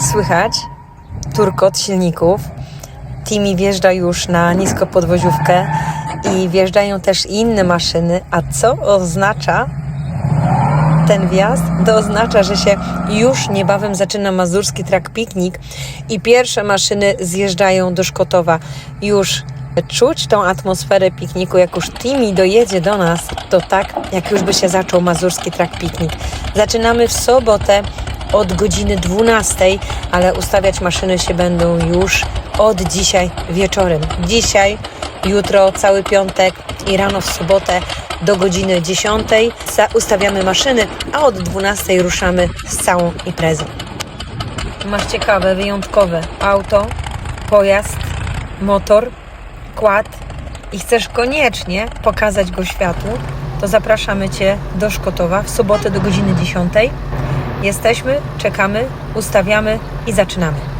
Słychać turkot silników. Timi wjeżdża już na niskopodwoziówkę i wjeżdżają też inne maszyny. A co oznacza ten wjazd? To oznacza, że się już niebawem zaczyna mazurski trak piknik i pierwsze maszyny zjeżdżają do Szkotowa. Już czuć tą atmosferę pikniku, jak już Timi dojedzie do nas, to tak, jak już by się zaczął mazurski trak piknik. Zaczynamy w sobotę od godziny 12, ale ustawiać maszyny się będą już od dzisiaj wieczorem. Dzisiaj, jutro, cały piątek i rano w sobotę do godziny 10 za- ustawiamy maszyny, a od 12 ruszamy z całą imprezą. Masz ciekawe, wyjątkowe auto, pojazd, motor, kład i chcesz koniecznie pokazać go światu, to zapraszamy Cię do Szkotowa w sobotę do godziny 10. Jesteśmy, czekamy, ustawiamy i zaczynamy.